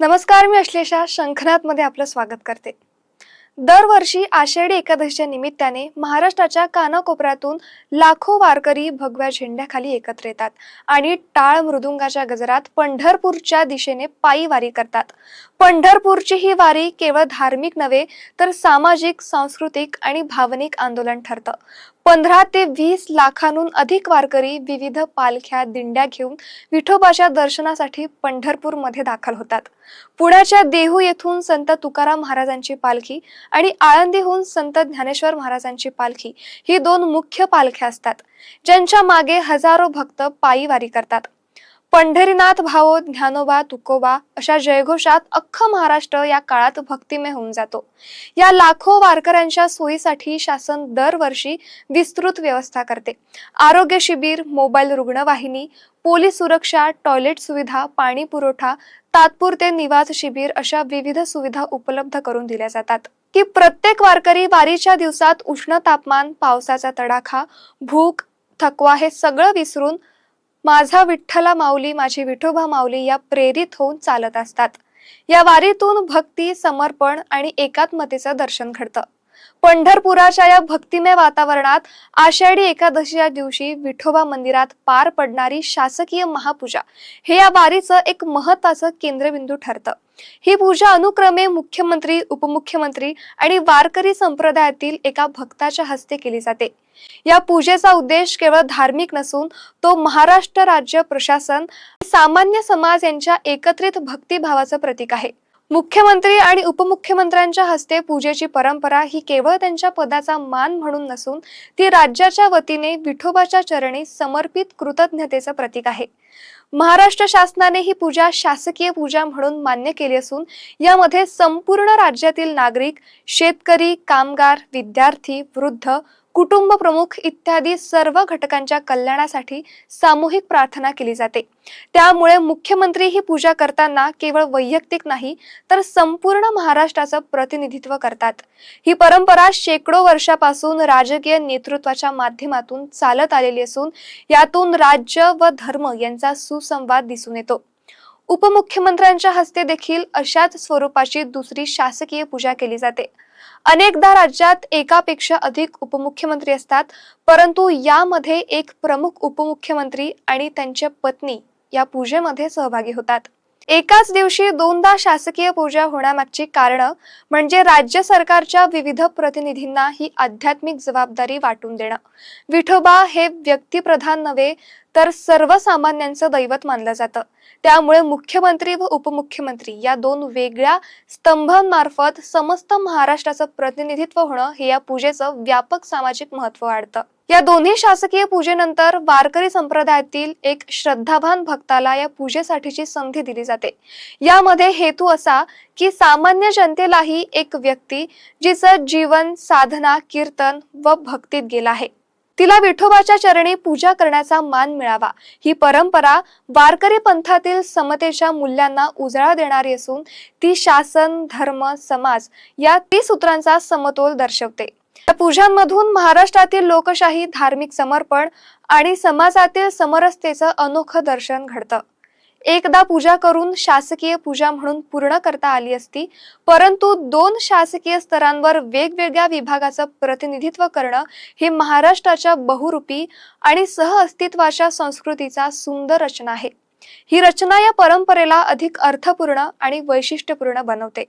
नमस्कार मी अश्लेषा. शंखनाथमध्ये आपलं स्वागत करते. दरवर्षी आषाढी एकादशीच्या निमित्ताने महाराष्ट्राच्या कानाकोपऱ्यातून लाखो वारकरी भगव्या झेंड्याखाली एकत्र येतात आणि टाळ मृदुंगाच्या गजरात पंढरपूरच्या दिशेने पायी वारी करतात. पंढरपूरची ही वारी केवळ धार्मिक नव्हे तर सामाजिक सांस्कृतिक आणि भावनिक आंदोलन ठरतं. पंधरा ते वीस लाखांहून अधिक वारकरी विविध पालख्या दिंड्या घेऊन विठोबाच्या दर्शनासाठी पंढरपूरमध्ये दाखल होतात. पुण्याच्या देहू येथून संत तुकाराम महाराजांची पालखी आणि आळंदीहून संत ज्ञानेश्वर महाराजांची पालखी ही दोन मुख्य पालख्या असतात ज्यांच्या मागे हजारो भक्त पायी वारी करतात. पंढरीनाथ भावो ज्ञानोबा तुकोबा अशा जयघोषात अख्खं महाराष्ट्र या काळात भक्तिमय होऊन जातो. या लाखो वारकऱ्यांच्या सोयीसाठी शासन दरवर्षी विस्तृत व्यवस्था करते. आरोग्य शिबिर मोबाईल रुग्णवाहिनी पोलीस सुरक्षा टॉयलेट सुविधा पाणी पुरवठा तात्पुरते निवास शिबिर अशा विविध सुविधा उपलब्ध करून दिल्या जातात. की प्रत्येक वारकरी वारीच्या दिवसात उष्ण तापमान पावसाचा तडाखा भूक थकवा हे सगळं विसरून माझा विठ्ठला माऊली माझी विठोबा माऊली या प्रेरित होऊन चालत असतात. या वारीतून भक्ती समर्पण आणि एकात्मतेचं दर्शन घडतं. पंढरपुराच्या या भक्तिमय वातावरणात आषाढी एकादशीच्या दिवशी विठोबा मंदिरात पार पडणारी शासकीय महापूजा हे या वारीचं एक महत्वाचं केंद्रबिंदू ठरतं. ही पूजा अनुक्रमे मुख्यमंत्री उपमुख्यमंत्री आणि वारकरी संप्रदायातील एका भक्ताच्या हस्ते केली जाते. या पूजेचा उद्देश केवळ धार्मिक नसून तो महाराष्ट्र राज्य प्रशासन सामान्य समाज यांच्या एकत्रित भक्तिभावाचं प्रतीक आहे. मुख्यमंत्री आणि उपमुख्यमंत्र्यांच्या हस्ते पूजेची परंपरा ही केवळ त्यांच्या पदाचा मान म्हणून नसून ती राज्याच्या वतीने विठोबाच्या चरणी समर्पित कृतज्ञतेचं प्रतीक आहे. महाराष्ट्र शासनाने ही पूजा शासकीय पूजा म्हणून मान्य केली असून यामध्ये संपूर्ण राज्यातील नागरिक शेतकरी कामगार विद्यार्थी वृद्ध कुटुंब प्रमुख इत्यादी सर्व घटकांच्या कल्याणासाठी सामूहिक प्रार्थना केली जाते. त्यामुळे मुख्यमंत्री ही पूजा करताना केवळ वैयक्तिक नाही तर संपूर्ण महाराष्ट्राचं प्रतिनिधित्व करतात. ही परंपरा शेकडो वर्षापासून राजकीय नेतृत्वाच्या माध्यमातून चालत आलेली असून यातून राज्य व धर्म यांचा सुसंवाद दिसून येतो. उपमुख्यमंत्र्यांच्या हस्ते देखील अशाच स्वरूपाची दुसरी शासकीय पूजा केली जाते. अनेकदा राज्यात एकापेक्षा अधिक उपमुख्यमंत्री असतात परंतु यामध्ये एक प्रमुख उपमुख्यमंत्री आणि त्यांच्या पत्नी या पूजेमध्ये सहभागी होतात. एकाच दिवशी दोनदा शासकीय पूजा होण्यामागची कारण म्हणजे राज्य सरकारच्या विविध प्रतिनिधींना ही आध्यात्मिक जबाबदारी वाटून देणं. विठोबा हे व्यक्तिप्रधान नव्हे तर सर्वसामान्यांचं दैवत मानलं जातं. त्यामुळे मुख्यमंत्री व उपमुख्यमंत्री या दोन वेगळ्या स्तंभांमार्फत समस्त महाराष्ट्राचं प्रतिनिधित्व होणं हे या पूजेचं व्यापक सामाजिक महत्त्व वाढतं. या दोन्ही शासकीय पूजेनंतर वारकरी संप्रदायातील एक श्रद्धावान भक्ताला या पूजेसाठीची संधी दिली जाते. यामध्ये हेतू असा की सामान्य जनतेलाही एक व्यक्ती जिचं जीवन साधना कीर्तन व भक्तीत गेलं आहे. तिला विठोबाच्या चरणी पूजा करण्याचा मान मिळावा. ही परंपरा वारकरी पंथातील समतेच्या मूल्यांना उजाळा देणारी असून ती शासन धर्म समाज या त्रिसूत्रांचा समतोल दर्शवते. या पूजांमधून महाराष्ट्रातील लोकशाही धार्मिक समर्पण आणि समाजातील समरसतेचं अनोखं दर्शन घडतं. एकदा पूजा करून शासकीय पूजा म्हणून पूर्ण करता आली असती परंतु दोन शासकीय स्तरांवर वेगवेगळ्या विभागाचं प्रतिनिधित्व करणं ही महाराष्ट्राच्या बहुरूपी आणि सहअस्तित्वाच्या संस्कृतीचा सुंदर रचना आहे. ही रचना या परंपरेला अधिक अर्थपूर्ण आणि वैशिष्ट्यपूर्ण बनवते.